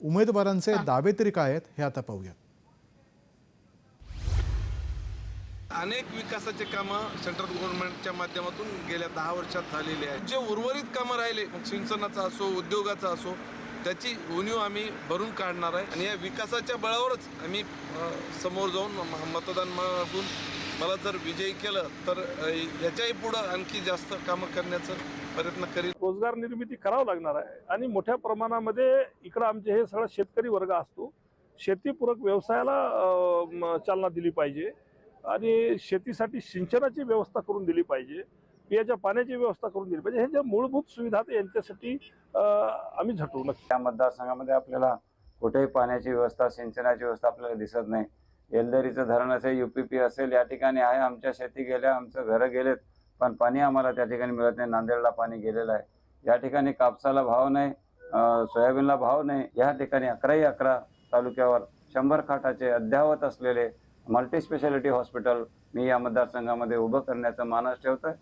उमेदवारांचे दावे तरी काय आहेत हे आता पाहूया. अनेक विकासाचे कामं सेंट्रल गव्हर्नमेंटच्या माध्यमातून गेल्या दहा वर्षात झालेले आहेत. जे उर्वरित कामं राहिले मग असो उद्योगाचा असो त्याची उणीव आम्ही भरून काढणार आहे. आणि या विकासाच्या बळावरच आम्ही समोर जाऊन म- मतदान मागून मला जर विजयी केलं तर याच्याही पुढं आणखी जास्त कामं करण्याचा प्रयत्न करीन. रोजगार निर्मिती करावं लागणार आहे आणि मोठ्या प्रमाणामध्ये इकडं आमचे हे सगळं शेतकरी वर्ग असतो शेतीपूरक व्यवसायाला चालना दिली पाहिजे आणि शेतीसाठी सिंचनाची व्यवस्था करून दिली पाहिजे पियाच्या पाण्याची व्यवस्था करून दिली पाहिजे. हे ज्या मूलभूत सुविधा आहेत, यांच्यासाठी आम्ही झटू नक्की. त्या मतदारसंघामध्ये आपल्याला कुठेही पाण्याची व्यवस्था सिंचनाची व्यवस्था आपल्याला दिसत नाही. येलदरीचं धरण असेल युपीपी असेल या ठिकाणी आहे आमच्या शेती गेल्या आमचं घरं गेलेत पण पाणी आम्हाला त्या ठिकाणी मिळत नाही नांदेडला पाणी गेलेलं आहे. या ठिकाणी कापसाला भाव नाही सोयाबीनला भाव नाही या ठिकाणी अकराही अकरा तालुक्यावर शंभर खाटाचे अद्ययावत असलेले मल्टीस्पेशालिटी हॉस्पिटल मी या मतदारसंघामध्ये उभं करण्याचा मानस ठेवतोय.